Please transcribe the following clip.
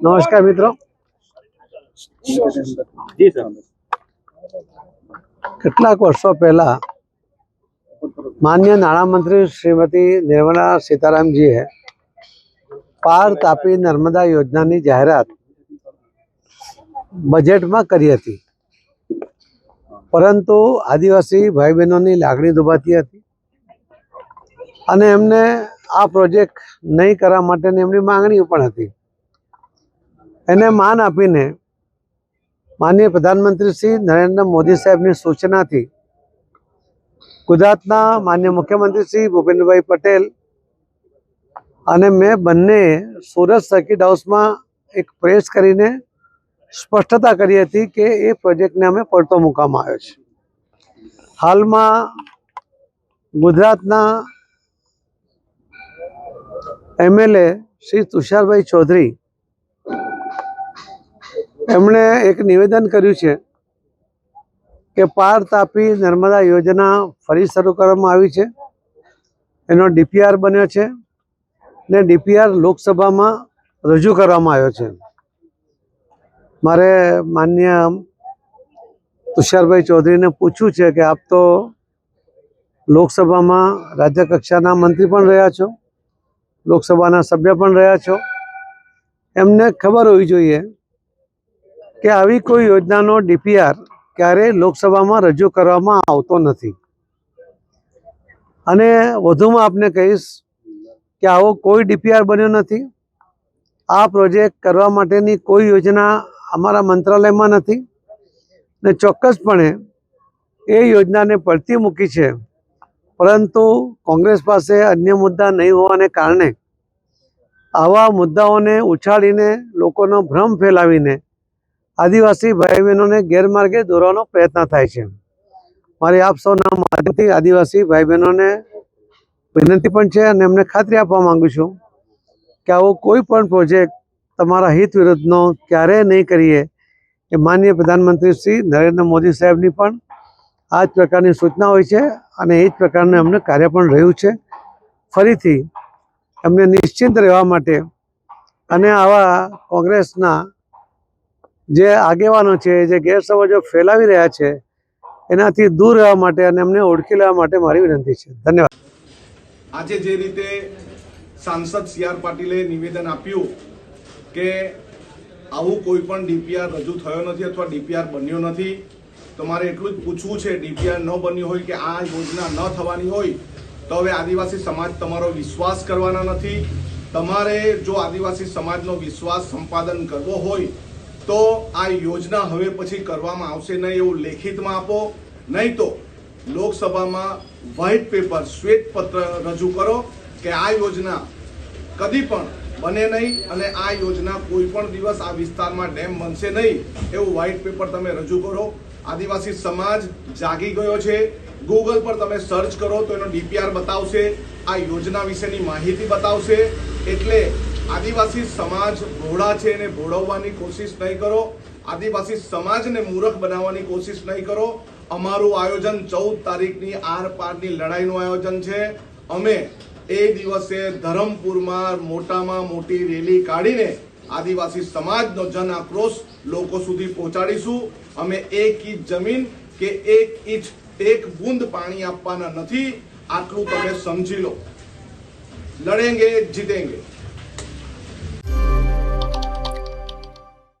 નમસ્કાર મિત્રો. કેટલાક વર્ષો પહેલા માન્ય નાણામંત્રી શ્રીમતી નિર્મલા સીતારામજીએ પાર તાપી નર્મદા યોજનાની જાહેરાત બજેટમાં કરી હતી. પરંતુ આદિવાસી ભાઈ બહેનોની લાગણી દુભાતી હતી અને એમને આ પ્રોજેક્ટ નહીં કરવા માટેની એમની માંગણીઓ પણ હતી. એને માન આપીને માનનીય પ્રધાનમંત્રી શ્રી નરેન્દ્ર મોદી સાહેબની સૂચનાથી ગુજરાતના માન્ય મુખ્યમંત્રી શ્રી ભૂપેન્દ્રભાઈ પટેલ અને મેં બંને સુરત સર્કિટ હાઉસમાં એક પ્રેસ કરીને સ્પષ્ટતા કરી હતી કે એ પ્રોજેક્ટને અમે પડતો મૂકવામાં આવ્યો છે હાલમાં ગુજરાતના એમએલએ શ્રી તુષારભાઈ ચૌધરી એમણે એક નિવેદન કર્યું છે કે પાર તાપી નર્મદા યોજના ફરી શરૂ કરવામાં આવી છે. એનો ડીપીઆર બન્યો છે ને ડીપીઆર લોકસભામાં રજૂ કરવામાં આવ્યો છે. મારે માન્ય તુષારભાઈ ચૌધરીને પૂછવું છે કે આપ તો લોકસભામાં રાજ્ય કક્ષાના મંત્રી પણ રહ્યા છો, લોકસભાના સભ્ય પણ રહ્યા છો. એમને ખબર હોવી જોઈએ કે આવી કોઈ યોજનાનો ડીપીઆર ક્યારેય લોકસભામાં રજૂ કરવામાં આવતો નથી. અને વધુમાં આપને કહીશ કે આવો કોઈ ડીપીઆર બન્યો નથી. આ પ્રોજેક્ટ કરવા માટેની કોઈ યોજના અમારા મંત્રાલયમાં નથી. ને ચોક્કસપણે એ યોજનાને પડતી મૂકી છે. પરંતુ કોંગ્રેસ પાસે અન્ય મુદ્દા નહીં હોવાને કારણે આવા મુદ્દાઓને ઉછાળીને લોકોનો ભ્રમ ફેલાવીને આદિવાસી ભાઈ બહેનોને ગેરમાર્ગે દોરવાનો પ્રયત્ન થાય છે. મારી આપ સૌના માધ્યમથી આદિવાસી ભાઈ બહેનોને વિનંતી પણ છે અને એમને ખાતરી આપવા માંગુ છું કે આવો કોઈ પણ પ્રોજેક્ટ તમારા હિત વિરુદ્ધનો ક્યારેય નહીં કરીએ એ માનનીય પ્રધાનમંત્રી શ્રી નરેન્દ્ર મોદી સાહેબની પણ આ જ પ્રકારની સૂચના હોય છે અને એ જ પ્રકારનું એમને કાર્ય પણ રહ્યું છે. ફરીથી એમને નિશ્ચિંત રહેવા માટે અને આવા કોંગ્રેસના જે આગેવાનો છે, જે ગેરસમજો ફેલાવી રહ્યા છે, એનાથી દૂર રહેવા માટે અને એમને ઓળખી લેવા માટે મારી વિનંતી છે. ધન્યવાદ. આજે જે રીતે સાંસદ સી આર પાટીલે નિવેદન આપ્યું કે આવું કોઈ પણ ડીપીઆર રજૂ થયો નથી અથવા ડીપીઆર બન્યો નથી, તો મારે એટલું જ પૂછવું છે, ડીપીઆર ન બન્યું હોય કે આ યોજના ન થવાની હોય, તો હવે આદિવાસી સમાજ તમારો વિશ્વાસ કરવાના નથી. તમારે જો આદિવાસી સમાજનો વિશ્વાસ સંપાદન કરવો હોય તો આ યોજના હવે પછી કરવામાં આવશે. નહીં એવું લેખિતમાં આપો, નહીં તો લોકસભામાં વ્હાઇટ પેપર શ્વેત પત્ર રજૂ કરો કે આ યોજના કદી પણ બને નહીં અને આ યોજના કોઈ પણ દિવસ આ વિસ્તારમાં ડેમ બનશે નહીં એવું વ્હાઇટ પેપર તમે રજૂ કરો. આદિવાસી સમાજ જાગી ગયો છે. ગૂગલ પર તમે સર્ચ કરો તો એનો ડીપીઆર બતાવશે. આ યોજના વિશેની માહિતી બતાવશે. એટલે આદિવાસી સમાજ ભોળા છે એને ભોળવવાની કોશિશ નહીં કરો. આદિવાસી સમાજને મૂર્ખ બનાવવાની કોશિશ નહીં કરો. અમારું આયોજન ચૌદ તારીખની આર પારની લડાઈનું આયોજન છે. અમે એ દિવસે ધરમપુરમાં મોટામાં મોટી રેલી કાઢીને આદિવાસી સમાજનો જન આક્રોશ લોકો સુધી પહોંચાડીશું. અમે એક ઇંચ જમીન કે એક ઇંચ એક બુંદ પાણી આપવાના નથી. આટલું તમે સમજી લો. લડેંગે, જીતેંગે.